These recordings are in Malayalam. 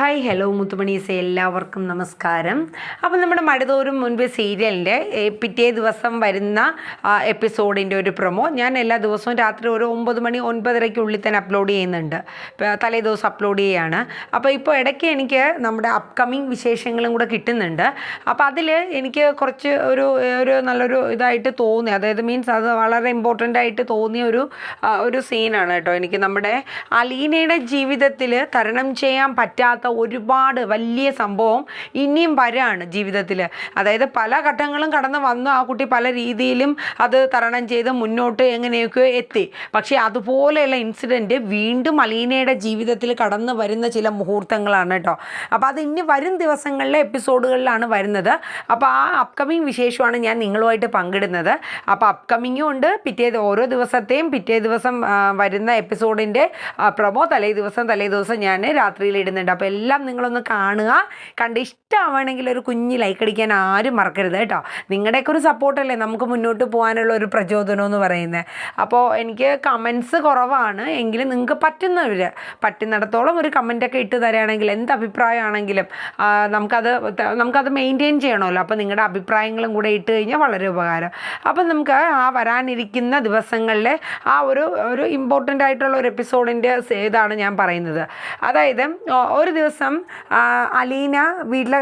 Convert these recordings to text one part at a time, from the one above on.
ഹായ് ഹലോ മുത്തുമണീസ് എല്ലാവർക്കും നമസ്കാരം. അപ്പോൾ നമ്മുടെ മടുതോറും മുൻപ് സീരിയലിന്റെ പിറ്റേ ദിവസം വരുന്ന എപ്പിസോഡിന്റെ ഒരു പ്രൊമോ ഞാൻ എല്ലാ ദിവസവും രാത്രി ഒരു ഒമ്പത് മണി ഒൻപതരയ്ക്കുള്ളിൽ തന്നെ അപ്ലോഡ് ചെയ്യുന്നുണ്ട്. തലേ ദിവസം അപ്ലോഡ് ചെയ്യുകയാണ് അപ്പോൾ ഇപ്പോൾ ഇടയ്ക്ക് എനിക്ക് നമ്മുടെ അപ്കമിങ് വിശേഷങ്ങളും കൂടെ കിട്ടുന്നുണ്ട്. അപ്പോൾ അതിൽ എനിക്ക് കുറച്ച് ഒരു ഒരു നല്ലൊരു ഇതായിട്ട് തോന്നി. അതായത് മീൻസ് അത് വളരെ ഇമ്പോർട്ടന്റ് ആയിട്ട് തോന്നിയ ഒരു ഒരു സീനാണ് കേട്ടോ. എനിക്ക് നമ്മുടെ അലീനയുടെ ജീവിതത്തിൽ തരണം ചെയ്യാൻ പറ്റാത്ത ഒരുപാട് വലിയ സംഭവം ഇനിയും വരാണ് ജീവിതത്തിൽ അതായത് പല ഘട്ടങ്ങളും കടന്ന് വന്നു ആ കുട്ടി പല രീതിയിലും അത് തരണം ചെയ്ത് മുന്നോട്ട് എങ്ങനെയൊക്കെയോ എത്തി. പക്ഷേ അതുപോലെയുള്ള ഇൻസിഡന്റ് വീണ്ടും അലീനയുടെ ജീവിതത്തിൽ കടന്നു വരുന്ന ചില മുഹൂർത്തങ്ങളാണ് കേട്ടോ. അപ്പോൾ അത് ഇനി വരും ദിവസങ്ങളിലെ എപ്പിസോഡുകളിലാണ് വരുന്നത്. അപ്പോൾ ആ അപ്കമിങ് വിശേഷമാണ് ഞാൻ നിങ്ങളുമായിട്ട് പങ്കിടുന്നത്. അപ്പോൾ അപ്കമിങ്ങും ഉണ്ട്. പിറ്റേ ഓരോ ദിവസത്തെയും പിറ്റേ ദിവസം വരുന്ന എപ്പിസോഡിന്റെ പ്രൊമോ തലേ ദിവസം തലേ ദിവസം ഞാൻ രാത്രിയിൽ ഇടുന്നുണ്ട്. അപ്പോൾ എല്ലാം നിങ്ങളൊന്ന് കാണുക. കണ്ട് ഇഷ്ടമാവണമെങ്കിൽ ഒരു കുഞ്ഞ് ലൈക്ക് അടിക്കാൻ ആരും മറക്കരുത് കേട്ടോ. നിങ്ങളുടെയൊക്കെ ഒരു സപ്പോർട്ടല്ലേ നമുക്ക് മുന്നോട്ട് പോകാനുള്ള ഒരു പ്രചോദനം എന്ന് പറയുന്നത്. അപ്പോൾ എനിക്ക് കമൻസ് കുറവാണ്. എങ്കിലും നിങ്ങൾക്ക് പറ്റുന്നവർ പറ്റുന്നിടത്തോളം ഒരു കമന്റൊക്കെ ഇട്ട് തരികയാണെങ്കിൽ എന്ത് അഭിപ്രായമാണെങ്കിലും നമുക്കത് നമുക്കത് മെയിന്റെയിൻ ചെയ്യണമല്ലോ. അപ്പോൾ നിങ്ങളുടെ അഭിപ്രായങ്ങളും കൂടെ ഇട്ട് കഴിഞ്ഞാൽ വളരെ ഉപകാരം. അപ്പം നമുക്ക് ആ വരാനിരിക്കുന്ന ദിവസങ്ങളിലെ ആ ഒരു ഒരു ഇമ്പോർട്ടന്റ് ആയിട്ടുള്ള ഒരു എപ്പിസോഡിന്റെ ഇതാണ് ഞാൻ പറയുന്നത്. അതായത് ഒരു ദിവസം അലീന വീട്ടിലെ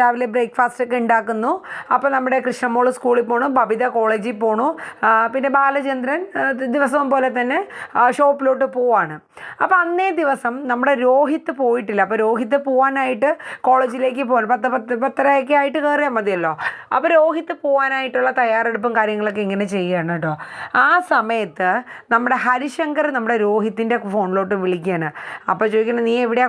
രാവിലെ ബ്രേക്ക്ഫാസ്റ്റ് ഒക്കെ ഉണ്ടാക്കുന്നു. അപ്പോൾ നമ്മുടെ കൃഷ്ണമോൾ സ്കൂളിൽ പോണു ബബിത കോളേജിൽ പോണു. പിന്നെ ബാലചന്ദ്രൻ ദിവസവും പോലെ തന്നെ ഷോപ്പിലോട്ട് പോവാണ്. അപ്പോൾ അന്നേ ദിവസം നമ്മുടെ രോഹിത്ത് പോയിട്ടില്ല. അപ്പോൾ രോഹിത്ത് പോവാനായിട്ട് കോളേജിലേക്ക് പോകണം പത്ത് പത്ത് പത്തരയൊക്കെ ആയിട്ട് കയറിയാൽ മതിയല്ലോ. അപ്പോൾ രോഹിത്ത് പോകാനായിട്ടുള്ള തയ്യാറെടുപ്പും കാര്യങ്ങളൊക്കെ ഇങ്ങനെ ചെയ്യുകയാണ് കേട്ടോ ആ സമയത്ത് നമ്മുടെ ഹരിശങ്കർ നമ്മുടെ രോഹിത്തിന്റെ ഫോണിലോട്ട് വിളിക്കുകയാണ്. അപ്പോൾ ചോദിക്കുന്നത് നീ എവിടെയാ?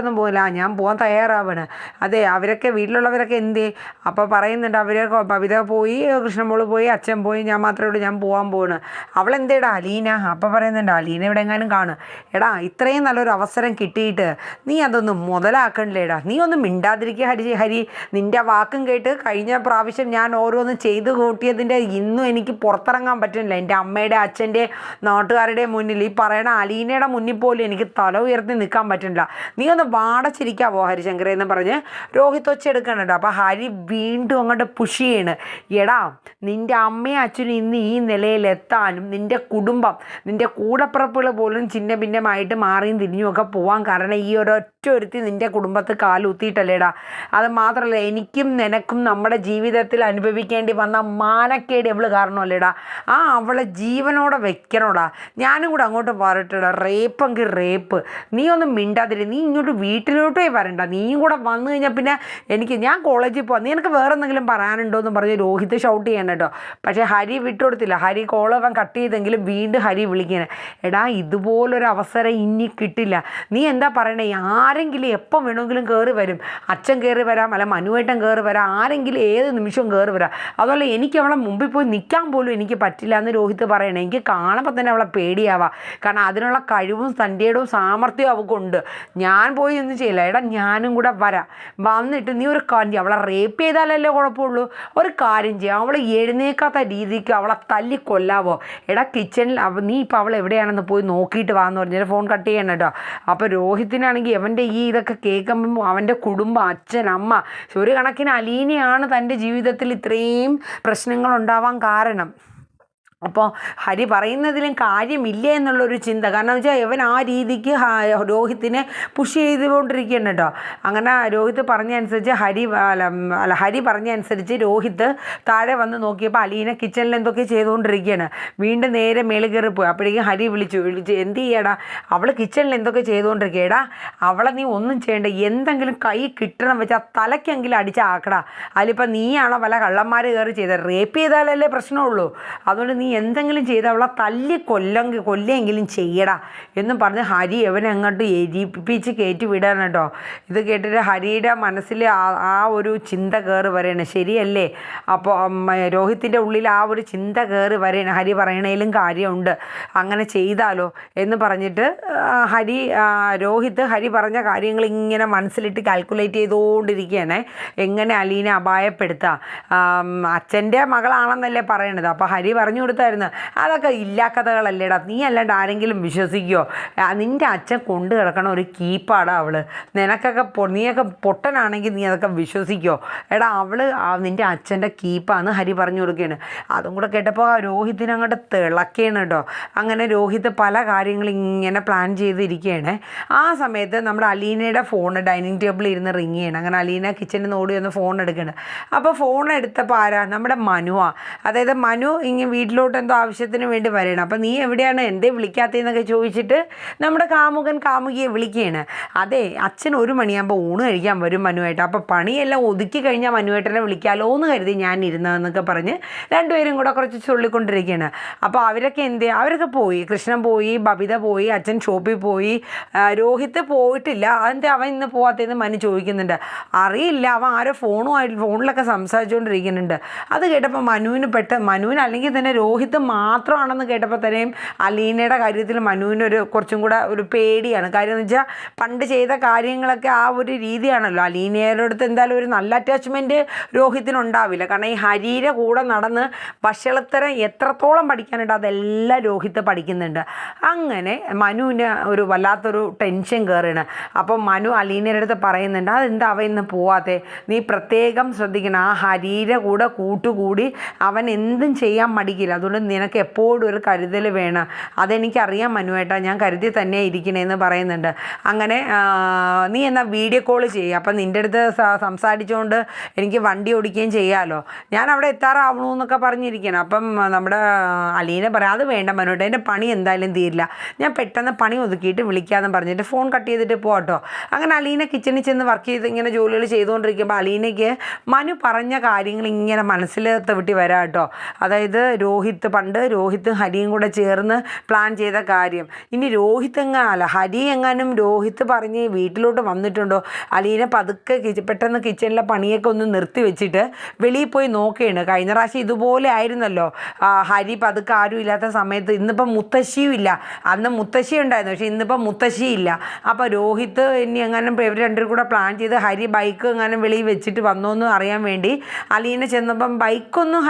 കോളേജിലോട്ടൊന്നും പോകില്ല ഞാൻ പോകാൻ തയ്യാറാവാണ്. അതെ അവരൊക്കെ വീട്ടിലുള്ളവരൊക്കെ എന്തേ? അപ്പോൾ പറയുന്നുണ്ട് അവർ പവിത പോയി കൃഷ്ണമോൾ പോയി അച്ഛൻ പോയി ഞാൻ മാത്രമേ ഉള്ളൂ ഞാൻ പോകാൻ പോവാണ്. അവൾ എന്തേടാ അലീന? അപ്പോൾ പറയുന്നുണ്ട് അലീന എവിടെ എങ്ങാനും കാണും. എടാ ഇത്രയും നല്ലൊരു അവസരം കിട്ടിയിട്ട് നീ അതൊന്നും മുതലാക്കണില്ലേടാ. നീ ഒന്നും മിണ്ടാതിരിക്കുക ഹരി ഹരി. നിന്റെ വാക്കും കേട്ട് കഴിഞ്ഞ പ്രാവശ്യം ഞാൻ ഓരോന്നും ചെയ്ത് കൂട്ടിയതിന്റെ ഇന്നും എനിക്ക് പുറത്തിറങ്ങാൻ പറ്റുന്നില്ല. എന്റെ അമ്മയുടെ അച്ഛന്റെ നാട്ടുകാരുടെ മുന്നിൽ ഈ പറയണ അലീനയുടെ മുന്നിൽ പോലും എനിക്ക് തല ഉയർത്തി നിൽക്കാൻ പറ്റുന്നില്ല. നീ ഒന്ന് വാടച്ചിരിക്കാവോ ഹരിശങ്കർ എന്ന് പറഞ്ഞ് രോഹിത് ഒച്ചെടുക്കണുണ്ട് അപ്പോൾ ഹരി വീണ്ടും അങ്ങോട്ട് പുഷ് ചെയ്യണ്. എടാ നിന്റെ അമ്മയും അച്ഛനും ഇന്ന് ഈ നിലയിലെത്താനും നിന്റെ കുടുംബം നിന്റെ കൂടപ്പിറപ്പുകൾ പോലും ചിന്ന ഭിന്നമായിട്ട് മാറിയും തിരിഞ്ഞുമൊക്കെ പോവാൻ കാരണം ഈ ഒരൊറ്റ ഒരുത്തി നിന്റെ കുടുംബത്ത് കാലുത്തിയിട്ടല്ലേടാ അത് മാത്രമല്ല എനിക്കും നിനക്കും നമ്മുടെ ജീവിതത്തിൽ അനുഭവിക്കേണ്ടി വന്ന മാനക്കേട് എവൾ കാരണമല്ലേടാ. ആ അവളെ ജീവനോടെ വെക്കണോടാ. ഞാനും കൂടെ അങ്ങോട്ട് പറയട്ടെടാ റേപ്പെങ്കിൽ റേപ്പ്. നീ ഒന്നും മിണ്ടാതിരി. നീ ഇങ്ങോട്ട് വീട്ടിലോട്ടേ വരണ്ട. നീയും കൂടെ വന്നു കഴിഞ്ഞാൽ പിന്നെ എനിക്ക് ഞാൻ കോളേജിൽ പോകാം നീ എനിക്ക് വേറെ എന്തെങ്കിലും പറയാനുണ്ടോ എന്ന് പറഞ്ഞ് രോഹിത് ഷൗട്ട് ചെയ്യണം കേട്ടോ. പക്ഷേ ഹരി വിട്ടുകൊടുത്തില്ല ഹരി കോൾ അവൻ കട്ട് ചെയ്തെങ്കിലും വീണ്ടും ഹരി വിളിക്കണേ. എടാ ഇതുപോലൊരു അവസരം ഇനി കിട്ടില്ല. നീ എന്താ പറയണേ? ആരെങ്കിലും എപ്പം വേണമെങ്കിലും കയറി വരും. അച്ഛൻ കയറി വരാം അല്ല മനുവേട്ടൻ കയറി വരാം ആരെങ്കിലും ഏത് നിമിഷവും കയറി വരാം. അതുപോലെ എനിക്ക് അവളെ മുമ്പിൽ പോയി നിൽക്കാൻ പോലും എനിക്ക് പറ്റില്ല എന്ന് രോഹിത് പറയണേ. എനിക്ക് കാണുമ്പോൾ തന്നെ അവളെ പേടിയാവാം. കാരണം അതിനുള്ള കഴിവും തന്റെയും സാമർഥ്യവും അവൾക്കുണ്ട് ഞാൻ പോയി ഒന്നും ചെയ്യില്ല. എടാ ഞാനും കൂടെ വരാം. വന്നിട്ട് നീ ഒരു കാര്യം. അവളെ റേപ്പ് ചെയ്താലല്ലേ കുഴപ്പമുള്ളൂ? ഒരു കാര്യം ചെയ്യാം. അവളെ എഴുന്നേക്കാത്ത രീതിക്ക് അവളെ തല്ലി കൊല്ലാവോ? എടാ കിച്ചണിൽ നീ ഇപ്പോൾ അവൾ എവിടെയാണെന്ന് പോയി നോക്കിയിട്ട് വാന്ന് പറഞ്ഞാൽ ഫോൺ കട്ട് ചെയ്യണം കേട്ടോ. അപ്പോൾ രോഹിത്തിനാണെങ്കിൽ അവന്റെ ഈ ഇതൊക്കെ കേൾക്കുമ്പം അവന്റെ കുടുംബം അച്ഛൻ അമ്മ ഒരു കണക്കിന് അലീനയാണ് തന്റെ ജീവിതത്തിൽ ഇത്രയും പ്രശ്നങ്ങൾ ഉണ്ടാവാൻ കാരണം. അപ്പോൾ ഹരി പറയുന്നതിലും കാര്യമില്ല എന്നുള്ളൊരു ചിന്ത. കാരണം വെച്ചാൽ ഇവൻ ആ രീതിക്ക് രോഹിത്തിനെ പുഷ് ചെയ്തുകൊണ്ടിരിക്കുകയാണ് കേട്ടോ അങ്ങനെ രോഹിത് പറഞ്ഞ അനുസരിച്ച് ഹരി അല്ല അല്ല ഹരി പറഞ്ഞ അനുസരിച്ച് രോഹിത്ത് താഴെ വന്ന് നോക്കിയപ്പോൾ അലീന കിച്ചണിൽ എന്തൊക്കെ ചെയ്തുകൊണ്ടിരിക്കുകയാണ്. വീണ്ടും നേരെ മേളിൽ കയറി പോയി. അപ്പോഴേക്കും ഹരി വിളിച്ചു വിളിച്ച് എന്ത് ചെയ്യടാ? അവൾ കിച്ചണിൽ എന്തൊക്കെ ചെയ്തുകൊണ്ടിരിക്കുകയടാ? അവളെ നീ ഒന്നും ചെയ്യണ്ട. എന്തെങ്കിലും കൈ കിട്ടണം വെച്ചാൽ തലയ്ക്കെങ്കിലും അടിച്ചാക്കടാ അതിലിപ്പോൾ നീയാണോ വല്ല കള്ളന്മാർ കയറി ചെയ്തത് റേപ്പ് ചെയ്താലല്ലേ പ്രശ്നമുള്ളൂ. അതുകൊണ്ട് നീ എന്തെങ്കിലും ചെയ്ത് അവളെ തല്ലി കൊല്ലെങ്കിൽ കൊല്ലെങ്കിലും ചെയ്യടാ എന്നും പറഞ്ഞ് ഹരി അവനെ അങ്ങോട്ട് എരിപ്പിച്ച് കയറ്റി വിടാൻ കേട്ടോ. ഇത് കേട്ടിട്ട് ഹരിയുടെ മനസ്സിൽ ആ- ഒരു ചിന്ത കയറി വരെയാണ്. ശരിയല്ലേ? അപ്പോൾ രോഹിത്തിന്റെ ഉള്ളിൽ ആ ഒരു ചിന്ത കയറി വരെയാണ്. ഹരി പറയണേലും കാര്യമുണ്ട്. അങ്ങനെ ചെയ്താലോ എന്ന് പറഞ്ഞിട്ട് ഹരി രോഹിത് ഹരി പറഞ്ഞ കാര്യങ്ങൾ ഇങ്ങനെ മനസ്സിലിട്ട് കാൽക്കുലേറ്റ് ചെയ്തുകൊണ്ടിരിക്കുകയാണ് എങ്ങനെ അലീനെ അപായപ്പെടുത്താം? ആം, അച്ഛന്റെ മകളാണെന്നല്ലേ പറയണത്. അപ്പോൾ ഹരി പറഞ്ഞു കൊടുത്ത കൊടുത്തായിരുന്നു അതൊക്കെ ഇല്ലാ കഥകളല്ലേടാ. നീ അല്ലാണ്ട് ആരെങ്കിലും വിശ്വസിക്കുമോ നിന്റെ അച്ഛൻ കൊണ്ടു കിടക്കണ ഒരു കീപ്പാടാ അവൾ. നിനക്കൊക്കെ നീയൊക്കെ പൊട്ടനാണെങ്കിൽ നീ അതൊക്കെ വിശ്വസിക്കുമോ എടാ അവൾ നിന്റെ അച്ഛന്റെ കീപ്പാന്ന് ഹരി പറഞ്ഞു കൊടുക്കുകയാണ് അതും കൂടെ കേട്ടപ്പോൾ ആ രോഹിതിനെ അങ്ങോട്ട് തിളക്കുകയാണ് കേട്ടോ അങ്ങനെ രോഹിത് പല കാര്യങ്ങളും ഇങ്ങനെ പ്ലാൻ ചെയ്തിരിക്കുകയാണ് ആ സമയത്ത് നമ്മുടെ അലീനയുടെ ഫോൺ ഡൈനിങ് ടേബിളിൽ ഇരുന്ന് റിങ് ചെയ്യണം. അങ്ങനെ അലീന കിച്ചണിൽ നിന്ന് ഓടി വന്ന് ഫോൺ എടുക്കണം. അപ്പോൾ ഫോൺ എടുത്തപ്പോൾ ആരാ? നമ്മുടെ മനുവാ. അതായത് മനു ഇങ്ങനെ വീട്ടിലോട്ട് എന്തോ ആവശ്യത്തിന് വേണ്ടി വരണം അപ്പം നീ എവിടെയാണ് എന്തേ വിളിക്കാത്തതെന്നൊക്കെ ചോദിച്ചിട്ട് നമ്മുടെ കാമുകൻ കാമുകിയെ വിളിക്കുകയാണ്. അതെ അച്ഛൻ ഒരു മണിയാകുമ്പോൾ ഊണ് കഴിക്കാൻ വരും മനുവേട്ട. അപ്പോൾ പണിയെല്ലാം ഒതുക്കി കഴിഞ്ഞാൽ മനുവേട്ടനെ വിളിക്കാമല്ലോ എന്ന് കരുതി ഞാൻ ഇരുന്നതെന്നൊക്കെ പറഞ്ഞ് രണ്ടുപേരും കൂടെ കുറച്ച് ചൊല്ലിക്കൊണ്ടിരിക്കുകയാണ്. അപ്പോൾ അവരൊക്കെ എന്ത് അവരൊക്കെ പോയി. കൃഷ്ണൻ പോയി ബബിത പോയി അച്ഛൻ ഷോപ്പിൽ പോയി. രോഹിത് പോയിട്ടില്ല. അതെന്താ അവൻ ഇന്ന് പോകാത്തതെന്ന് മനു ചോദിക്കുന്നുണ്ട്. അറിയില്ല അവൻ ആരോ ഫോണുമായിട്ട് ഫോണിലൊക്കെ സംസാരിച്ചുകൊണ്ടിരിക്കുന്നുണ്ട് അത് കേട്ടപ്പോൾ മനുവിന് പെട്ടെന്ന് മനുവിന് അല്ലെങ്കിൽ തന്നെ രോഹിത് മാത്രമാണെന്ന് കേട്ടപ്പോൾ തന്നെയും അലീനയുടെ കാര്യത്തിൽ മനുവിനൊരു കുറച്ചും കൂടെ ഒരു പേടിയാണ്. കാര്യം എന്ന് വെച്ചാൽ പണ്ട് ചെയ്ത കാര്യങ്ങളൊക്കെ ആ ഒരു രീതിയാണല്ലോ. അലീനയുടെ അടുത്ത് എന്തായാലും ഒരു നല്ല അറ്റാച്ച്മെന്റ് രോഹിത്തിനുണ്ടാവില്ല കാരണം ഈ ഹരിയുടെ കൂടെ നടന്ന് ഭക്ഷണത്തരം എത്രത്തോളം പഠിക്കാനുണ്ട് അതെല്ലാം രോഹിത്ത് പഠിക്കുന്നുണ്ട്. അങ്ങനെ മനുവിന് ഒരു വല്ലാത്തൊരു ടെൻഷൻ കയറുകയാണ് അപ്പം മനു അലീനയുടെ അടുത്ത് പറയുന്നുണ്ട് അതെന്താ അവ ഇന്ന് പോവാത്തെ? നീ പ്രത്യേകം ശ്രദ്ധിക്കണം. ആ ഹരിയുടെ കൂടെ കൂട്ടുകൂടി അവൻ എന്തും ചെയ്യാൻ മടിക്കില്ല. അതുകൊണ്ട് നിനക്ക് എപ്പോഴും ഒരു കരുതൽ വേണം. അതെനിക്കറിയാം മനുവേട്ടാ. ഞാൻ കരുതി തന്നെ ഇരിക്കണേന്ന് പറയുന്നുണ്ട്. അങ്ങനെ നീ എന്നാൽ വീഡിയോ കോൾ ചെയ്യുക അപ്പം നിന്റെ അടുത്ത് സംസാരിച്ചുകൊണ്ട് എനിക്ക് വണ്ടി ഓടിക്കുകയും ചെയ്യാമല്ലോ ഞാൻ അവിടെ എത്താറാവണു എന്നൊക്കെ പറഞ്ഞിരിക്കണം. അപ്പം നമ്മുടെ അലീനെ പറയാം അത് വേണ്ട മനുവേട്ട. എന്റെ പണി എന്തായാലും തീരില്ല. ഞാൻ പെട്ടെന്ന് പണി ഒതുക്കിയിട്ട് വിളിക്കാമെന്ന് പറഞ്ഞിട്ട് ഫോൺ കട്ട് ചെയ്തിട്ട് പോകട്ടോ അങ്ങനെ അലീന കിച്ചണിൽ ചെന്ന് വർക്ക് ചെയ്ത് ഇങ്ങനെ ജോലികൾ ചെയ്തുകൊണ്ടിരിക്കുമ്പോൾ അലീനയ്ക്ക് മനു പറഞ്ഞ കാര്യങ്ങൾ ഇങ്ങനെ മനസ്സിൽ തവിട്ടി വരാം കേട്ടോ അതായത് രോഹിത്ത് പണ്ട് രോഹിത്തും ഹരിയും കൂടെ ചേർന്ന് പ്ലാൻ ചെയ്ത കാര്യം. ഇനി രോഹിത്ത് എങ്ങാ ഹരി എങ്ങാനും രോഹിത്ത് പറഞ്ഞ് വീട്ടിലോട്ട് വന്നിട്ടുണ്ടോ? അലീനെ പതുക്കെ പെട്ടെന്ന് കിച്ചണിലെ പണിയൊക്കെ ഒന്ന് നിർത്തി വെച്ചിട്ട് വെളിയിൽ പോയി നോക്കുകയാണ് കഴിഞ്ഞ പ്രാവശ്യം ഇതുപോലെ ആയിരുന്നല്ലോ. ഹരി പതുക്കെ ആരും ഇല്ലാത്ത സമയത്ത് ഇന്നിപ്പം മുത്തശ്ശിയും ഇല്ല. അന്ന് മുത്തശ്ശി ഉണ്ടായിരുന്നു പക്ഷേ ഇന്നിപ്പം മുത്തശ്ശി ഇല്ല. അപ്പോൾ രോഹിത്ത് ഇനി എങ്ങാനും ഇവർ രണ്ടുപേരും കൂടെ പ്ലാൻ ചെയ്ത് ഹരി ബൈക്ക് എങ്ങാനും വെളിയിൽ വെച്ചിട്ട് വന്നോ എന്ന് അറിയാൻ വേണ്ടി അലീനെ ചെന്നപ്പം ബൈക്കൊന്നും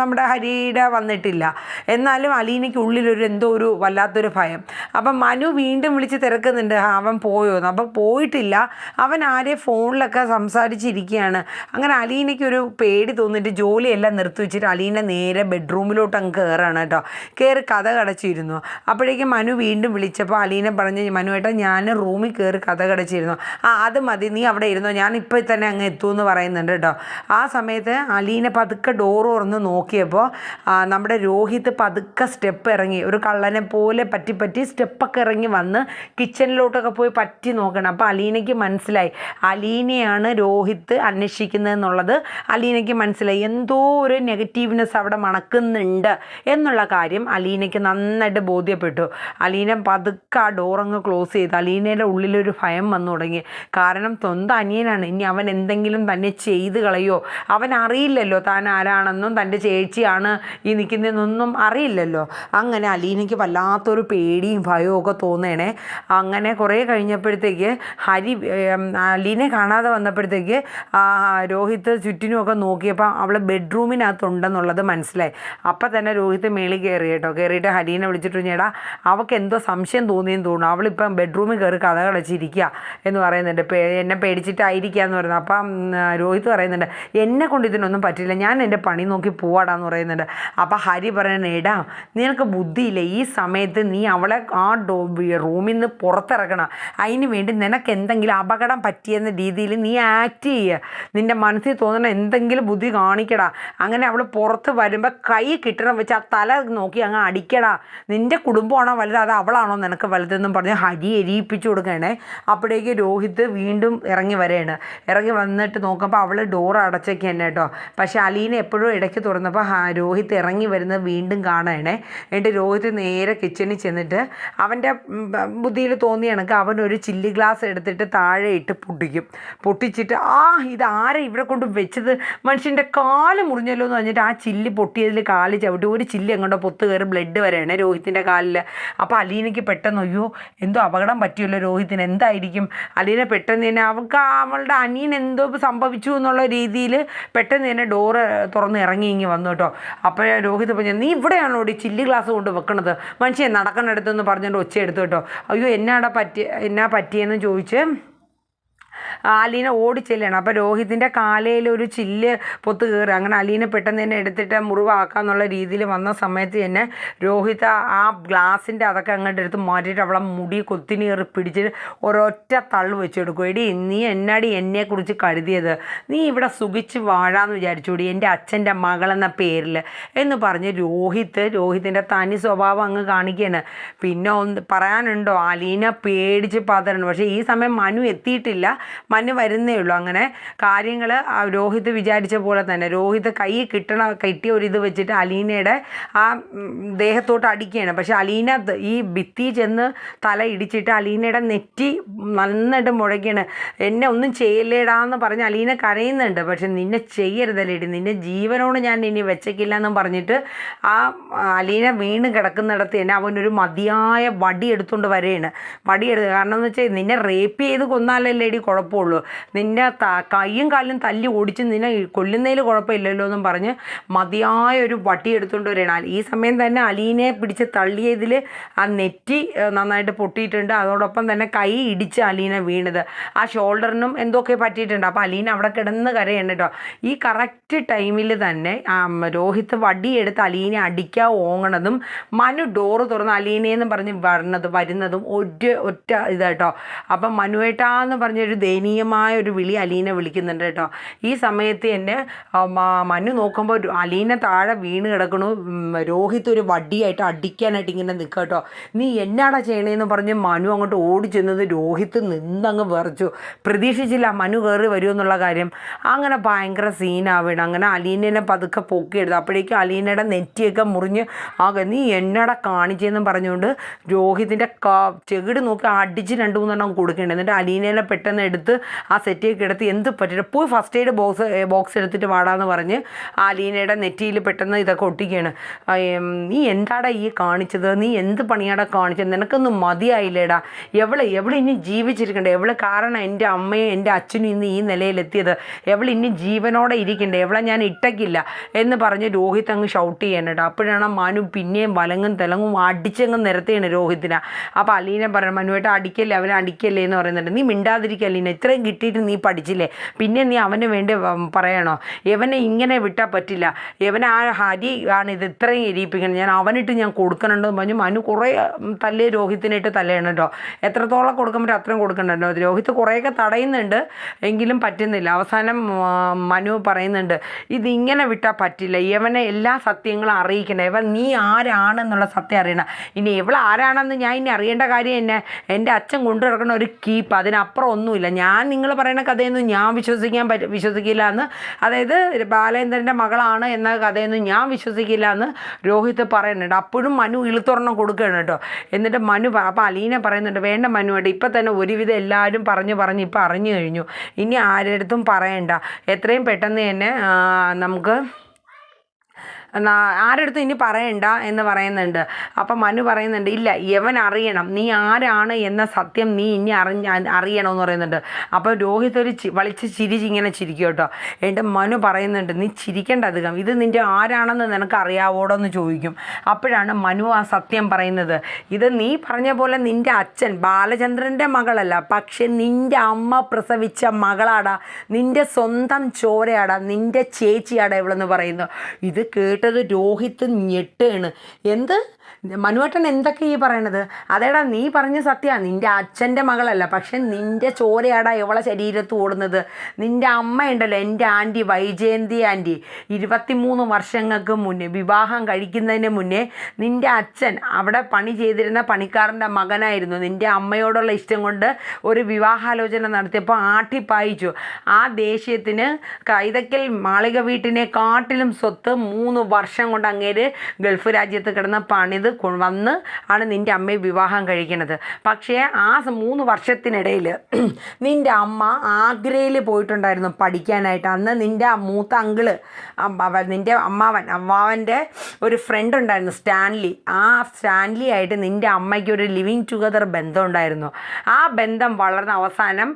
നമ്മുടെ ഹരിയുടെ വന്നിട്ടില്ല എന്നാലും അലീനയ്ക്ക് ഉള്ളിലൊരു എന്തോ ഒരു വല്ലാത്തൊരു ഭയം. അപ്പം മനു വീണ്ടും വിളിച്ച് തിരക്കുന്നുണ്ട്. "ആ, അവൻ പോയോ എന്ന്. അപ്പം പോയിട്ടില്ല. അവൻ ആരെ ഫോണിലൊക്കെ സംസാരിച്ചിരിക്കുകയാണ്. അങ്ങനെ അലീനയ്ക്ക് ഒരു പേടി തോന്നിയിട്ട് ജോലിയെല്ലാം നിർത്തി വെച്ചിട്ട് അലീന നേരെ ബെഡ്റൂമിലോട്ട് അങ്ങ് കയറാണ് കേട്ടോ. കയറി കഥ കടച്ചിരുന്നു. അപ്പോഴേക്കും മനു വീണ്ടും വിളിച്ചപ്പോൾ അലീന പറഞ്ഞ് മനുവേട്ടാ ഞാൻ റൂമിൽ കയറി കഥ കടച്ചിരുന്നു. ആ അത് മതി. നീ അവിടെ ഇരുന്നോ? ഞാൻ ഇപ്പോൾ തന്നെ അങ്ങ് എത്തുമെന്ന് പറയുന്നുണ്ട് കേട്ടോ. ആ സമയത്ത് അലീന പതുക്കെ ഡോർ തുറന്ന് നോക്കിയപ്പോൾ ആ, നമ്മുടെ രോഹിത് പതുക്കെ സ്റ്റെപ്പ് ഇറങ്ങി. ഒരു കള്ളനെ പോലെ പറ്റി പറ്റി സ്റ്റെപ്പൊക്കെ ഇറങ്ങി വന്ന് കിച്ചണിലോട്ടൊക്കെ പോയി പറ്റി നോക്കണം. അപ്പോൾ അലീനയ്ക്ക് മനസ്സിലായി. അലീനയാണ് രോഹിത് അന്വേഷിക്കുന്നത് എന്നുള്ളത്. അലീനയ്ക്ക് മനസ്സിലായി. എന്തോ ഒരു നെഗറ്റീവ്നെസ് അവിടെ മണക്കുന്നുണ്ട് എന്നുള്ള കാര്യം അലീനയ്ക്ക് നന്നായിട്ട് ബോധ്യപ്പെട്ടു. അലീന പതുക്കെ ആ ഡോറങ്ങ് ക്ലോസ് ചെയ്ത്. അലീനയുടെ ഉള്ളിലൊരു ഭയം വന്നു തുടങ്ങി. കാരണം സ്വന്തം അനിയനാണ്. ഇനി അവൻ എന്തെങ്കിലും തന്നെ ചെയ്ത് കളയോ? അവൻ അറിയില്ലല്ലോ താൻ ആരാണെന്നും. തന്റെ ചേച്ചിയാണ് ഈ നിൽക്കുന്നതെന്നൊന്നും അറിയില്ലല്ലോ. അങ്ങനെ അലീനയ്ക്ക് വല്ലാത്തൊരു പേടിയും ഭയവും ഒക്കെ തോന്നണേ. അങ്ങനെ കുറേ കഴിഞ്ഞപ്പോഴത്തേക്ക് ഹരി അലീനെ കാണാതെ വന്നപ്പോഴത്തേക്ക് ആ, രോഹിത്ത് ചുറ്റിനുമൊക്കെ നോക്കിയപ്പോൾ അവൾ ബെഡ്റൂമിനകത്തുണ്ടെന്നുള്ളത് മനസ്സിലായി. അപ്പം തന്നെ രോഹിത്ത് മേളിൽ കയറി കേട്ടോ. കയറിയിട്ട് ഹരീനെ വിളിച്ചിട്ട് ചേടാ അവൾക്ക് എന്തോ സംശയം തോന്നിയെന്ന് തോന്നുന്നു. അവളിപ്പം ബെഡ്റൂമിൽ കയറി കഥ കളിച്ചിരിക്കുക എന്ന് പറയുന്നുണ്ട്. എന്നെ പേടിച്ചിട്ടായിരിക്കുക എന്ന് പറയുന്നത് അപ്പം രോഹിത് പറയുന്നുണ്ട് എന്നെ കൊണ്ട് ഇതിനൊന്നും പറ്റില്ല. ഞാൻ എന്റെ പണി നോക്കി പോവാടാന്ന് പറയുന്നുണ്ട്. അപ്പം ഹരി എടാ നിനക്ക് ബുദ്ധിയില്ല? ഈ സമയത്ത് നീ അവളെ ആ ഡോ റൂമിൽ നിന്ന് പുറത്തിറക്കണം. അതിന് വേണ്ടി നിനക്ക് എന്തെങ്കിലും അപകടം പറ്റിയെന്ന രീതിയിൽ നീ ആക്ട് ചെയ്യുക നിന്റെ മനസ്സിൽ തോന്നുന്ന എന്തെങ്കിലും ബുദ്ധി കാണിക്കടാ. അങ്ങനെ അവൾ പുറത്ത് വരുമ്പോൾ കൈ കിട്ടണം വെച്ച് ആ തല നോക്കി അങ്ങ് അടിക്കടാ. നിന്റെ കുടുംബമാണോ വലുത്? അത് അവളാണോ നിനക്ക് വലുതെന്നും പറഞ്ഞ് ഹരി എരിയിപ്പിച്ചു കൊടുക്കണേ. അപ്പോഴേക്ക് രോഹിത് വീണ്ടും ഇറങ്ങി വരെയാണ്. ഇറങ്ങി വന്നിട്ട് നോക്കുമ്പോൾ അവൾ ഡോർ അടച്ചൊക്കെ തന്നെ കേട്ടോ. പക്ഷേ അലീന എപ്പോഴും ഇടയ്ക്ക് തുറന്നപ്പോൾ രോഹിത് ഇറങ്ങി വരുന്നത് വീണ്ടും കാണണേ. എന്നിട്ട് രോഹിത് നേരെ കിച്ചണിൽ ചെന്നിട്ട് അവന്റെ ബുദ്ധിയിൽ തോന്നിയ കണക്ക് അവൻ ഒരു ചില്ലി ഗ്ലാസ് എടുത്തിട്ട് താഴെ ഇട്ട് പൊട്ടിക്കും. പൊട്ടിച്ചിട്ട് ആ ഇത് ആരെ ഇവിടെ കൊണ്ട് വെച്ചത്? മനുഷ്യന്റെ കാൽ മുറിഞ്ഞല്ലോ എന്ന് പറഞ്ഞിട്ട് ആ ചില്ലി പൊട്ടിയതിൽ കാൽ ചവിട്ടി. ഒരു ചില്ലി അങ്ങോട്ട് പൊത്ത് കയറി ബ്ലഡ് വരെയാണ് രോഹിത്തിന്റെ കാലിൽ. അപ്പോൾ അലീനയ്ക്ക് പെട്ടെന്ന് അയ്യോ എന്തോ അപകടം പറ്റിയല്ലോ രോഹിത്തിന്. എന്തായിരിക്കും? അലീന പെട്ടെന്ന് തന്നെ അവൾക്ക് അവളുടെ അനിയൻ എന്തോ സംഭവിച്ചു എന്നുള്ള രീതിയിൽ പെട്ടെന്ന് തന്നെ ഡോറ് തുറന്ന് ഇറങ്ങി ഇങ്ങി വന്നു കേട്ടോ. അപ്പോൾ രോഹിത് രോഹിത് ഞാൻ നീ ഇവിടെയാണോ ഈ ചില്ലി ഗ്ലാസ് കൊണ്ട് വെക്കണത്? മനുഷ്യൻ നടക്കണടുത്തെന്ന് പറഞ്ഞുകൊണ്ട് ഒച്ച എടുത്തു കേട്ടോ. അയ്യോ എന്നാടാ പറ്റി എന്നാ പറ്റിയെന്ന് ചോദിച്ച് അലീന ഓടിച്ചെല്ലാണ് അപ്പോൾ രോഹിതിന്റെ കാലയിൽ ഒരു ചില്ല് പൊത്ത് കയറി അങ്ങനെ അലീന പെട്ടെന്ന് തന്നെ എടുത്തിട്ട് മുറിവാക്കാന്നുള്ള രീതിയിൽ വന്ന സമയത്ത് തന്നെ രോഹിത് ആ ഗ്ലാസിന്റെ അതൊക്കെ അങ്ങോട്ട് എടുത്ത് മാറ്റിയിട്ട് അവളെ മുടി കൊത്തിനി കയറി പിടിച്ചിട്ട് ഒരൊറ്റ തള്ളു വെച്ചെടുക്കും. എടി നീ എന്നാടി എന്നെക്കുറിച്ച് കരുതിയത്? നീ ഇവിടെ സുഖിച്ച് വാഴാന്ന് വിചാരിച്ചുകൂടി എന്റെ അച്ഛന്റെ മകളെന്ന പേരിൽ എന്ന് പറഞ്ഞ് രോഹിത് രോഹിത്തിന്റെ തനി സ്വഭാവം അങ്ങ് കാണിക്കുകയാണ് പിന്നെ ഒന്ന് പറയാനുണ്ടോ അലീന പേടിച്ച് പതറുണ്ട് പക്ഷേ ഈ സമയം മനു എത്തിയിട്ടില്ല. മനു വരുന്നേ ഉള്ളൂ. അങ്ങനെ കാര്യങ്ങൾ രോഹിത് വിചാരിച്ച പോലെ തന്നെ രോഹിത് കൈ കിട്ടണ കിട്ടിയ ഒരു ഇത് വെച്ചിട്ട് അലീനയുടെ ആ ദേഹത്തോട്ട് അടിക്കുകയാണ്. പക്ഷെ അലീന ഈ ഭിത്തി ചെന്ന് തല ഇടിച്ചിട്ട് അലീനയുടെ നെറ്റി നന്നായിട്ട് മുഴക്കുകയാണ് എന്നെ ഒന്നും ചെയ്യല്ലേടാന്ന് പറഞ്ഞ് അലീന കരയുന്നുണ്ട്. പക്ഷെ നിന്നെ ചെയ്യരുതല്ലേടി നിന്നെ ജീവനോട് ഞാൻ ഇനി വെച്ചേക്കില്ല എന്നും പറഞ്ഞിട്ട് ആ അലീന വീണ് കിടക്കുന്നിടത്ത് തന്നെ അവനൊരു മതിയായ വടി എടുത്തുകൊണ്ട് വരെയാണ് വടി എടുക്കുക കാരണം എന്ന് വെച്ചാൽ നിന്നെ റേപ്പ് ചെയ്ത് കൊന്നാലല്ലേടി കുഴപ്പമുള്ളൂ ത കൈയും കാലും തല്ലി ഓടിച്ച് നിന്നെ കൊല്ലുന്നതിൽ കുഴപ്പമില്ലല്ലോ എന്നും പറഞ്ഞ് മതിയായ ഒരു വട്ടി എടുത്തുകൊണ്ട് വരികയാണ്. ഈ സമയം തന്നെ അലീനെ പിടിച്ച് തള്ളിയതിൽ ആ നെറ്റി നന്നായിട്ട് പൊട്ടിയിട്ടുണ്ട്. അതോടൊപ്പം തന്നെ കൈ ഇടിച്ച് അലീന വീണത്. ആ ഷോൾഡറിനും എന്തൊക്കെ പറ്റിയിട്ടുണ്ട്. അപ്പോൾ അലീന അവിടെ കിടന്ന് കരയാണ് കേട്ടോ ഈ കറക്റ്റ് ടൈമിൽ തന്നെ രോഹിത് വടിയെടുത്ത് അലീനെ അടിക്കാൻ ഓങ്ങണതും മനു ഡോറ് തുറന്ന് അലീനയെന്ന് പറഞ്ഞ് വരണത് വരുന്നതും ഒരു ഒറ്റ ഇതാട്ടോ അപ്പം മനുവേട്ടാന്ന് പറഞ്ഞൊരു ദയനീയമായ ഒരു വിളി അലീന വിളിക്കുന്നുണ്ട് കേട്ടോ. ഈ സമയത്ത് മഞ്ഞു മനു നോക്കുമ്പോൾ അലീന താഴെ വീണ് കിടക്കണു. രോഹിത് ഒരു വടിയായിട്ട് അടിക്കാനായിട്ട് ഇങ്ങനെ നിൽക്കുക കേട്ടോ. നീ എന്നാടാ ചെയ്യണേന്ന് പറഞ്ഞ് മനു അങ്ങോട്ട് ഓടി ചെന്നത് രോഹിത് നിന്നങ്ങ് വിറച്ചു. പ്രതീക്ഷിച്ചില്ല മനു കയറി വരുമെന്നുള്ള കാര്യം. അങ്ങനെ ഭയങ്കര സീനാവണം. അങ്ങനെ അലീനനെ പതുക്കെ പൊക്കിയെടുത്തു. അപ്പോഴേക്കും അലീനയുടെ നെറ്റിയൊക്കെ മുറിഞ്ഞ് ആകെ നീ എന്നട കാണിച്ചെന്നും പറഞ്ഞുകൊണ്ട് രോഹിതിന്റെ കാ ചെകിട് നോക്കി അടിച്ച് രണ്ട് മൂന്നെണ്ണം കൊടുക്കേണ്ടത് എന്നിട്ട് അലീനേനെ പെട്ടെന്ന് എടുത്ത് ആ സെറ്റിയൊക്കെ കിടത്തി എന്ത് പറ്റില്ല പോയി ഫസ്റ്റ് എയ്ഡ് ബോക്സ് ബോക്സ് എടുത്തിട്ട് വാടാന്ന് പറഞ്ഞ് ആ ലീനയുടെ നെറ്റിയിൽ പെട്ടെന്ന് ഇതൊക്കെ ഒട്ടിക്കുകയാണ്. നീ എന്താടാ ഈ കാണിച്ചത്? നീ എന്ത് പണിയാടാ കാണിച്ചത്? നിനക്കൊന്നും മതിയായില്ലേടാ. എവിടെ എവിടെ ഇനി ജീവിച്ചിരിക്കണ്ടേ? എവൾ കാരണം എന്റെ അമ്മയും എന്റെ അച്ഛനും ഇന്ന് ഈ നിലയിലെത്തിയത്? എവൾ ഇനി ജീവനോടെ ഇരിക്കണ്ടേ? എവളെ ഞാൻ ഇട്ടക്കില്ല? എന്ന് പറഞ്ഞ് രോഹിത് അങ്ങ് ഷൗട്ട് ചെയ്യാനുണ്ട് അപ്പോഴാണ് മനു പിന്നെയും വലങ്ങും തിലങ്ങും അടിച്ചങ്ങ് നിരത്തിയാണ് രോഹിത്തിനെ അപ്പോൾ അലീന പറയണം മനുവായിട്ട് അടിക്കല്ലേ? അവനെ അടിക്കല്ലേ? എന്ന് പറയുന്നുണ്ട്. നീ മിണ്ടാതിരിക്കുക അലീന. ഇത്രയും കിട്ടിയിട്ട് നീ പഠിച്ചില്ലേ? പിന്നെ നീ അവന് വേണ്ടി പറയണോ? ഇവനെ ഇങ്ങനെ വിട്ടാൽ പറ്റില്ല. ഇവനെ ആ ഹരി ആണ് ഇത് ഇത്രയും എരിയിപ്പിക്കണം. ഞാൻ അവനിട്ട് ഞാൻ കൊടുക്കണുണ്ടെന്ന് പറഞ്ഞു. മനു കുറേ തല്ലേ രോഹിത്തിനിട്ട് തല്ലണം എത്രത്തോളം കൊടുക്കാൻ പറ്റും അത്രയും കൊടുക്കണ്ടല്ലോ. രോഹിത്ത് കുറേയൊക്കെ തടയുന്നുണ്ട്. എങ്കിലും പറ്റുന്നില്ല. അവസാനം മനു പറയുന്നുണ്ട് ഇതിങ്ങനെ വിട്ടാൽ പറ്റില്ല. ഇവനെ എല്ലാ സത്യങ്ങളും അറിയിക്കണം ഇവൻ നീ ആരാണെന്നുള്ള സത്യം അറിയണം. ഇനി ഇവൾ ആരാണെന്ന് ഞാൻ ഇനി അറിയേണ്ട കാര്യം എന്നെ? എന്റെ അച്ഛൻ കൊണ്ടു നടക്കുന്ന ഒരു കീപ്പ്. അതിനപ്പുറം ഒന്നുമില്ല. ഞാൻ നിങ്ങൾ പറയുന്ന കഥയൊന്നും ഞാൻ വിശ്വസിക്കാൻ പറ്റ വിശ്വസിക്കില്ല എന്ന് അതായത് ബാലേന്ദ്രന്റെ മകളാണ് എന്ന കഥയൊന്നും ഞാൻ വിശ്വസിക്കില്ല എന്ന് രോഹിത് പറയുന്നുണ്ട്. അപ്പോഴും മനു ഇളുത്തൊരെണ്ണം കൊടുക്കുകയാണ് കേട്ടോ. എന്നിട്ട് മനു അപ്പോൾ അലീന പറയുന്നുണ്ട് വേണ്ട മനുവായിട്ട് ഇപ്പം തന്നെ ഒരുവിധം എല്ലാവരും പറഞ്ഞു പറഞ്ഞ് ഇപ്പം അറിഞ്ഞു കഴിഞ്ഞു. ഇനി ആരുടെ അടുത്തും പറയണ്ട. എത്രയും പെട്ടെന്ന് തന്നെ നമുക്ക് ആരടുത്തും ഇനി പറയണ്ട എന്ന് പറയുന്നുണ്ട്. അപ്പം മനു പറയുന്നുണ്ട് ഇല്ല യവൻ അറിയണം. നീ ആരാണ് എന്ന സത്യം നീ ഇനി അറിഞ്ഞ അറിയണമെന്ന് പറയുന്നുണ്ട്. അപ്പോൾ രോഹിത് ഒരു ചി- വളിച്ച് ചിരി ഇങ്ങനെ ചിരിക്കും കേട്ടോ. എന്റെ മനു പറയുന്നുണ്ട് നീ ചിരിക്കേണ്ട അധികം. ഇത് നിന്റെ ആരാണെന്ന് നിനക്ക് അറിയാവോടോ എന്ന് ചോദിക്കും. അപ്പോഴാണ് മനു ആ സത്യം പറയുന്നത്. ഇത് നീ പറഞ്ഞ പോലെ നിന്റെ അച്ഛൻ ബാലചന്ദ്രന്റെ മകളല്ല. പക്ഷെ നിന്റെ അമ്മ പ്രസവിച്ച മകളാടാ. നിന്റെ സ്വന്തം ചോരയാടാ. നിന്റെ ചേച്ചിയാടാ ഇവളെന്ന് പറയുന്നു. ഇത് കേട്ടത് രോഹിത് ഞെട്ടാണ്. എന്ത്? മനുവേട്ടൻ എന്തൊക്കെ ഈ പറയണത്? അതേടാ നീ പറഞ്ഞ സത്യമാണ് നിന്റെ അച്ഛന്റെ മകളല്ല. പക്ഷെ നിന്റെ ചോരയാടാ ഇവളെ ശരീരത്ത് ഓടുന്നത്. നിന്റെ അമ്മയുണ്ടല്ലോ എന്റെ ആന്റി വൈജയന്തി ആന്റി. ഇരുപത്തിമൂന്ന് വർഷങ്ങൾക്ക് മുന്നേ വിവാഹം കഴിക്കുന്നതിന് മുന്നേ നിന്റെ അച്ഛൻ അവിടെ പണി ചെയ്തിരുന്ന പണിക്കാരന്റെ മകനായിരുന്നു. നിന്റെ അമ്മയോടുള്ള ഇഷ്ടം കൊണ്ട് ഒരു വിവാഹാലോചന നടത്തിയപ്പോൾ ആട്ടിപ്പായിച്ചു ആ ദേഷ്യത്തിന് കൈതക്കൽ മാളിക വീട്ടിനെ കാട്ടിലും സ്വത്ത് മൂന്ന് വർഷം കൊണ്ട് അങ്ങേര് ഗൾഫ് രാജ്യത്ത് കിടന്ന പണിത് വന്ന് ആണ് നിന്റെ അമ്മയെ വിവാഹം കഴിക്കുന്നത്. പക്ഷേ ആ മൂന്ന് വർഷത്തിനിടയിൽ നിന്റെ അമ്മ ആഗ്രയിൽ പോയിട്ടുണ്ടായിരുന്നു പഠിക്കാനായിട്ട്. അന്ന് നിന്റെ മൂത്ത അങ്കിൾ നിന്റെ അമ്മാവൻ അമ്മാവന്റെ ഒരു ഫ്രണ്ട് ഉണ്ടായിരുന്നു സ്റ്റാൻലി. ആ സ്റ്റാൻലി ആയിട്ട് നിന്റെ അമ്മയ്ക്ക് ഒരു ലിവിങ് ടുഗദർ ബന്ധം ഉണ്ടായിരുന്നു ആ ബന്ധം വളർന്ന അവസാനം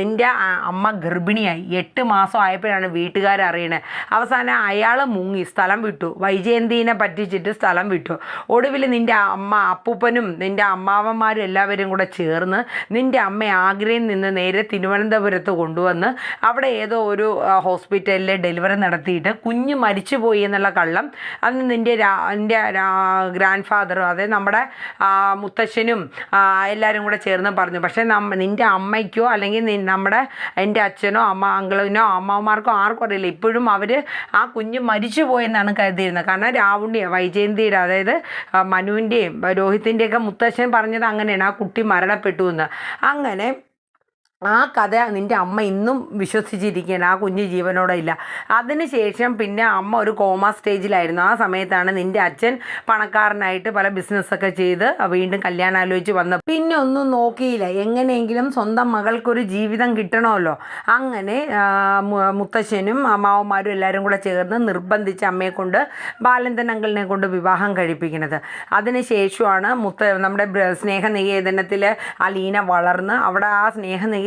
നിന്റെ അമ്മ ഗർഭിണിയായി. എട്ട് മാസം ആയപ്പോഴാണ് വീട്ടുകാർ അറിയണത് അവസാനം അയാൾ മുങ്ങി സ്ഥലം വിട്ടു. വൈജയന്തിനെ പറ്റിച്ചിട്ട് സ്ഥലം വിട്ടു. ഒടുവിൽ നിന്റെ അമ്മ അപ്പൂപ്പനും നിന്റെ അമ്മാവന്മാരും എല്ലാവരും കൂടെ ചേർന്ന് നിന്റെ അമ്മ ആഗ്രയിൽ നിന്ന് നേരെ തിരുവനന്തപുരത്ത് കൊണ്ടുവന്ന് അവിടെ ഏതോ ഒരു ഹോസ്പിറ്റലിൽ ഡെലിവറി നടത്തിയിട്ട് കുഞ്ഞ് മരിച്ചുപോയി എന്നുള്ള കള്ളം അന്ന് നിന്റെ എന്റെ ഗ്രാൻഡ് ഫാദറും അതെ നമ്മുടെ മുത്തശ്ശനും എല്ലാവരും കൂടെ ചേർന്ന് പറഞ്ഞു. പക്ഷേ നമ്മ നിന്റെ അമ്മയ്ക്കോ അല്ലെങ്കിൽ നമ്മുടെ എന്റെ അച്ഛനോ അമ്മ അങ്കിളിനോ അമ്മമാർക്കോ ആർക്കും അറിയില്ല. ഇപ്പോഴും അവർ ആ കുഞ്ഞ് മരിച്ചു പോയെന്നാണ് കരുതിയിരുന്നത്. കാരണം രാവുണ്ണിയ വൈജയന്തിയുടെ അതായത് മനുവിന്റെയും രോഹിത്തിന്റെയൊക്കെ മുത്തശ്ശൻ പറഞ്ഞത് അങ്ങനെയാണ്. ആ കുട്ടി മരണപ്പെട്ടു എന്ന് അങ്ങനെ ആ കഥ നിന്റെ അമ്മ ഇന്നും വിശ്വസിച്ചിരിക്കുകയാണ്. ആ കുഞ്ഞ് ജീവനോടെ ഇല്ല. അതിനുശേഷം പിന്നെ അമ്മ ഒരു കോമ സ്റ്റേജിലായിരുന്നു. ആ സമയത്താണ് നിന്റെ അച്ഛൻ പണക്കാരനായിട്ട് പല ബിസിനസ്സൊക്കെ ചെയ്ത് വീണ്ടും കല്യാണം ആലോചിച്ച് വന്ന പിന്നെ ഒന്നും നോക്കിയില്ല. എങ്ങനെയെങ്കിലും സ്വന്തം മകൾക്കൊരു ജീവിതം കിട്ടണമല്ലോ. അങ്ങനെ മുത്തശ്ശനും അമ്മാവന്മാരും എല്ലാവരും കൂടെ ചേർന്ന് നിർബന്ധിച്ച് അമ്മയെ കൊണ്ട് ബാലന്തൻ അങ്കിളിനെ കൊണ്ട് വിവാഹം കഴിപ്പിക്കുന്നത്. അതിനുശേഷമാണ് മുത്ത നമ്മുടെ സ്നേഹനികേതനത്തിൽ ആ ലീന വളർന്ന് അവിടെ ആ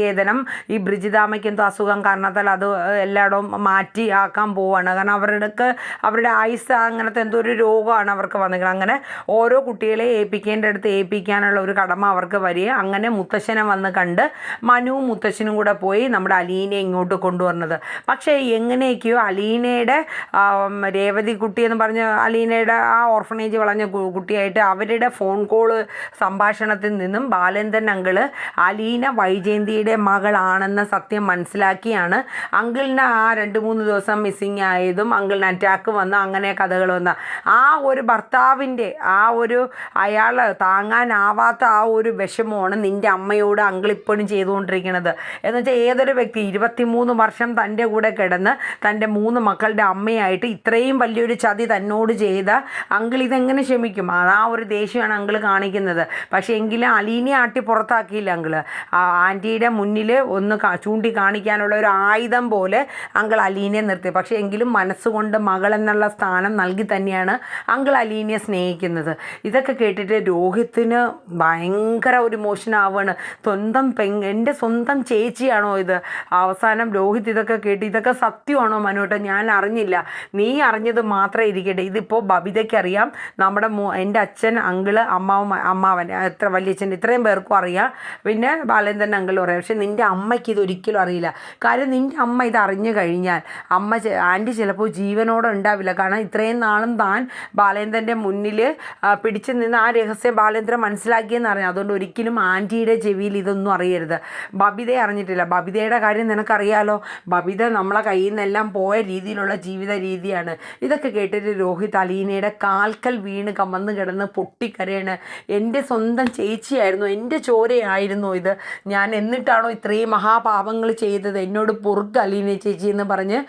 സ്നേഹനികേതനം ഈ ബ്രിജിതാമയ്ക്ക് എന്തോ അസുഖം കാരണത്താൽ അത് എല്ലായിടവും മാറ്റി ആക്കാൻ പോവാണ്. കാരണം അവർക്ക് അവരുടെ ആയുസ് അങ്ങനത്തെ എന്തോ ഒരു രോഗമാണ് അവർക്ക് വന്നിരിക്കുന്നത്. അങ്ങനെ ഓരോ കുട്ടികളെ ഏൽപ്പിക്കേണ്ട അടുത്ത് ഏൽപ്പിക്കാനുള്ള ഒരു കടമ അവർക്ക് വരിക അങ്ങനെ മുത്തശ്ശനെ വന്ന് കണ്ട് മനുവും മുത്തശ്ശനും കൂടെ പോയി നമ്മുടെ അലീനെ ഇങ്ങോട്ട് കൊണ്ടുവന്നത് പക്ഷേ എങ്ങനെയൊക്കെയോ അലീനയുടെ രേവതി കുട്ടി എന്ന് പറഞ്ഞ അലീനയുടെ ആ ഓർഫനേജ് വളഞ്ഞ കുട്ടിയായിട്ട് അവരുടെ ഫോൺ കോൾ സംഭാഷണത്തിൽ നിന്നും ബാലേന്ദ്രൻ അങ്കിൾ അലീന വൈജയന്തിയുടെ മകളാണെന്ന സത്യം മനസ്സിലാക്കിയാണ്. അങ്കിളിന് ആ രണ്ട് മൂന്ന് ദിവസം മിസ്സിങ് ആയതും അങ്കിളിന് അറ്റാക്ക് വന്ന. അങ്ങനെ കഥകൾ വന്ന. ആ ഒരു ഭർത്താവിന്റെ ആ ഒരു അയാൾ താങ്ങാനാവാത്ത ആ ഒരു വിഷമമാണ് നിന്റെ അമ്മയോട് അങ്കിൾ ഇപ്പോഴും ചെയ്തുകൊണ്ടിരിക്കുന്നത്. എന്ന് വെച്ചാൽ ഏതൊരു വ്യക്തി ഇരുപത്തിമൂന്ന് വർഷം തന്റെ കൂടെ കിടന്ന് തന്റെ മൂന്ന് മക്കളുടെ അമ്മയായിട്ട് ഇത്രയും വലിയൊരു ചതി തന്നോട് ചെയ്ത അങ്കിൾ ഇതെങ്ങനെ ക്ഷമിക്കും? ആ ഒരു ദേഷ്യമാണ് അങ്കിൾ കാണിക്കുന്നത്. പക്ഷേ എങ്കിലും അലീനെ ആട്ടി പുറത്താക്കിയില്ല അങ്കിൾ. ആ ആന്റിയുടെ മുന്നിൽ ഒന്ന് ചൂണ്ടി കാണിക്കാനുള്ള ഒരു ആയുധം പോലെ അങ്കിൾ അലീനെ നിർത്തി. പക്ഷേ എങ്കിലും മനസ്സുകൊണ്ട് മകൾ എന്നുള്ള സ്ഥാനം നൽകി തന്നെയാണ് അങ്കിൾ അലീനെ സ്നേഹിക്കുന്നത്. ഇതൊക്കെ കേട്ടിട്ട് രോഹിത്തിന് ഭയങ്കര ഒരു ആവുകയാണ്. സ്വന്തം പെങ് എന്റെ സ്വന്തം ചേച്ചിയാണോ ഇത്? അവസാനം രോഹിത് ഇതൊക്കെ കേട്ട് ഇതൊക്കെ സത്യമാണോ മനോട്ട് ഞാൻ അറിഞ്ഞില്ല. നീ അറിഞ്ഞത് മാത്രമേ ഇരിക്കട്ടെ. ഇതിപ്പോൾ ബബിതയ്ക്ക് അറിയാം. നമ്മുടെ എന്റെ അച്ഛൻ അങ്കിൾ അമ്മാവൻ അമ്മാവൻ എത്ര വലിയച്ഛൻ ഇത്രയും പേർക്കും അറിയാം. പിന്നെ ബാലേന്ദ്രൻ അങ്കിളും അറിയാം പക്ഷെ നിന്റെ അമ്മയ്ക്ക് ഇതൊരിക്കലും അറിയില്ല. കാര്യം നിന്റെ അമ്മ ഇത് അറിഞ്ഞു കഴിഞ്ഞാൽ അമ്മ ആന്റി ചിലപ്പോൾ ജീവനോടെ ഉണ്ടാവില്ല. കാരണം ഇത്രയും നാളും താൻ ബാലേന്ദ്രന്റെ മുന്നിൽ പിടിച്ചു നിന്ന് ആ രഹസ്യം ബാലേന്ദ്രൻ മനസ്സിലാക്കിയെന്ന് അറിയാം അതുകൊണ്ട് ഒരിക്കലും ആന്റിയുടെ ചെവിയിൽ ഇതൊന്നും അറിയരുത്. ബബിതയെ അറിഞ്ഞിട്ടില്ല. ബബിതയുടെ കാര്യം നിനക്കറിയാലോ? ബബിത നമ്മളെ കയ്യിൽ നിന്നെല്ലാം പോയ രീതിയിലുള്ള ജീവിത രീതിയാണ്. ഇതൊക്കെ കേട്ടിട്ട് രോഹിത് അലീനയുടെ കാൽക്കൽ വീണ് കമന്ന് കിടന്ന് പൊട്ടിക്കരയാണ്. എന്റെ സ്വന്തം ചേച്ചിയായിരുന്നു. എന്റെ ചോരയായിരുന്നു ഇത്. ഞാൻ എന്നിട്ടാണോ ഇത്രയും മഹാപാപങ്ങൾ ചെയ്തത്? എന്നോട് പൊറുക്ക് അലീന ചേച്ചി എന്ന് പറഞ്ഞ്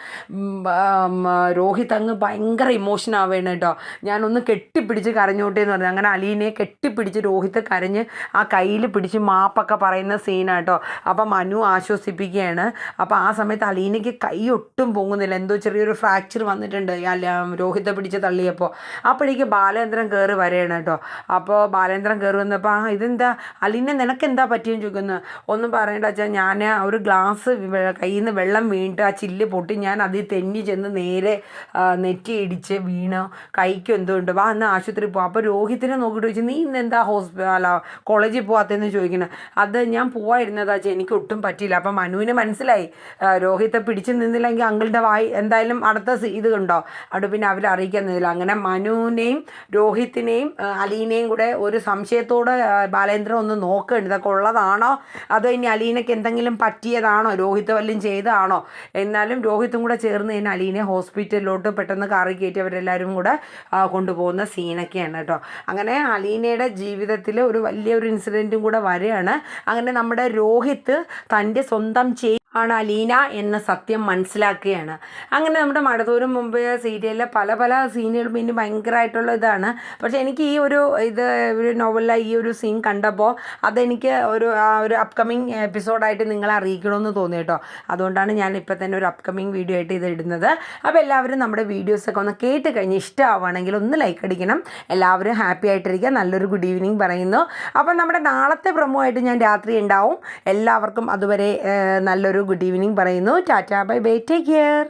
രോഹിത് അങ്ങ് ഭയങ്കര ഇമോഷൻ ആവുകയാണ് കേട്ടോ. ഞാനൊന്ന് കെട്ടിപ്പിടിച്ച് കരഞ്ഞോട്ടെ എന്ന് പറഞ്ഞു. അങ്ങനെ അലീനയെ കെട്ടിപ്പിടിച്ച് രോഹിത് കരഞ്ഞ് ആ കയ്യിൽ പിടിച്ച് മാപ്പൊക്കെ പറയുന്ന സീനാട്ടോ അപ്പം മനു ആശ്വസിപ്പിക്കുകയാണ്. അപ്പോൾ ആ സമയത്ത് അലീനയ്ക്ക് കൈ ഒട്ടും പൊങ്ങുന്നില്ല. എന്തോ ചെറിയൊരു ഫ്രാക്ചർ വന്നിട്ടുണ്ട്. രോഹിത്തെ പിടിച്ച് തള്ളിയപ്പോൾ. അപ്പോഴേക്ക് ബാലേന്ദ്രൻ കയറി വരെയാണ് കേട്ടോ. അപ്പോൾ ബാലേന്ദ്രൻ കയറി വന്നപ്പോൾ ആ ഇതെന്താ? അലീന നിനക്ക് എന്താ പറ്റിയെന്ന് ചോദിക്കുന്നത് ഒന്നും പറയണ്ട വെച്ചാൽ ഞാൻ ഒരു ഗ്ലാസ് കയ്യിൽ നിന്ന് വെള്ളം വീണിട്ട് ആ ചില്ല് പൊട്ടി ഞാൻ അതിൽ തെന്നി ചെന്ന് നേരെ നെറ്റി ഇടിച്ച് വീണ് കൈക്ക് എന്തോ ഉണ്ട്. വാ എന്നാൽ ആശുപത്രി പോവാം. അപ്പോൾ രോഹിത്തിനെ നോക്കിയിട്ട് ചോദിച്ചു നീ ഇന്ന് എന്താ ഹോസ്പിറ്റൽ അല്ല കോളേജിൽ പോകാത്തതെന്ന് ചോദിക്കണം? അത് ഞാൻ പോവായിരുന്നതാ എനിക്ക് ഒട്ടും പറ്റിയില്ല. അപ്പം മനുവിന് മനസ്സിലായി. രോഹിത്തെ പിടിച്ച് നിന്നില്ലെങ്കിൽ അങ്കിളുടെ വായി എന്തായാലും അടുത്ത ഇത് ഉണ്ടോ അവിടെ പിന്നെ അവർ അറിയിക്കാൻ നിന്നില്ല. അങ്ങനെ മനുവിനെയും രോഹിത്തിനെയും അലീനെയും കൂടെ ഒരു സംശയത്തോടെ ബാലേന്ദ്രൻ ഒന്ന് നോക്കുന്നുണ്ട് ഇതൊക്കെ ഉള്ളതാണോ? അതോ ഇനി അലീനയ്ക്ക് എന്തെങ്കിലും പറ്റിയതാണോ? രോഹിത് വല്ലതും ചെയ്തതാണോ? എന്നാലും രോഹിത്തും കൂടെ ചേർന്ന് തന്നെ അലീനെ ഹോസ്പിറ്റലിലോട്ട് പെട്ടെന്ന് കാറി കയറ്റി അവരെല്ലാവരും കൂടെ കൊണ്ടുപോകുന്ന സീനൊക്കെയാണ് കേട്ടോ. അങ്ങനെ അലീനയുടെ ജീവിതത്തിൽ ഒരു വലിയൊരു ഇൻസിഡന്റും കൂടെ വരികയാണ്. അങ്ങനെ നമ്മുടെ രോഹിത്ത് തന്റെ സ്വന്തം ചേ ആണ് അലീന എന്ന സത്യം മനസ്സിലാക്കുകയാണ്. അങ്ങനെ നമ്മുടെ മടതൂരും മുമ്പ് സീരിയലിലെ പല പല സീനുകളും പിന്നെ ഭയങ്കരമായിട്ടുള്ള ഇതാണ്. പക്ഷേ എനിക്ക് ഈ ഒരു ഇത് ഒരു നോവലിലെ ഈ ഒരു സീൻ കണ്ടപ്പോൾ അതെനിക്ക് ഒരു ആ ഒരു അപ്കമിങ് എപ്പിസോഡായിട്ട് നിങ്ങളെ അറിയിക്കണമെന്ന് തോന്നി കേട്ടോ. അതുകൊണ്ടാണ് ഞാൻ ഇപ്പോൾ തന്നെ ഒരു അപ്കമിങ് വീഡിയോ ആയിട്ട് ഇത് ഇടുന്നത്. അപ്പോൾ എല്ലാവരും നമ്മുടെ വീഡിയോസൊക്കെ ഒന്ന് കേട്ട് കഴിഞ്ഞ് ഇഷ്ടമാവുകയാണെങ്കിൽ ഒന്ന് ലൈക്ക് അടിക്കണം. എല്ലാവരും ഹാപ്പി ആയിട്ടിരിക്കുക. നല്ലൊരു ഗുഡ് ഈവനിങ് പറയുന്നു. അപ്പോൾ നമ്മുടെ നാളത്തെ പ്രമോ ആയിട്ട് ഞാൻ രാത്രി ഉണ്ടാവും. എല്ലാവർക്കും അതുവരെ നല്ലൊരു ഗുഡ് ഈവനിങ് പറയുന്നു. Tata bye bye. Take care.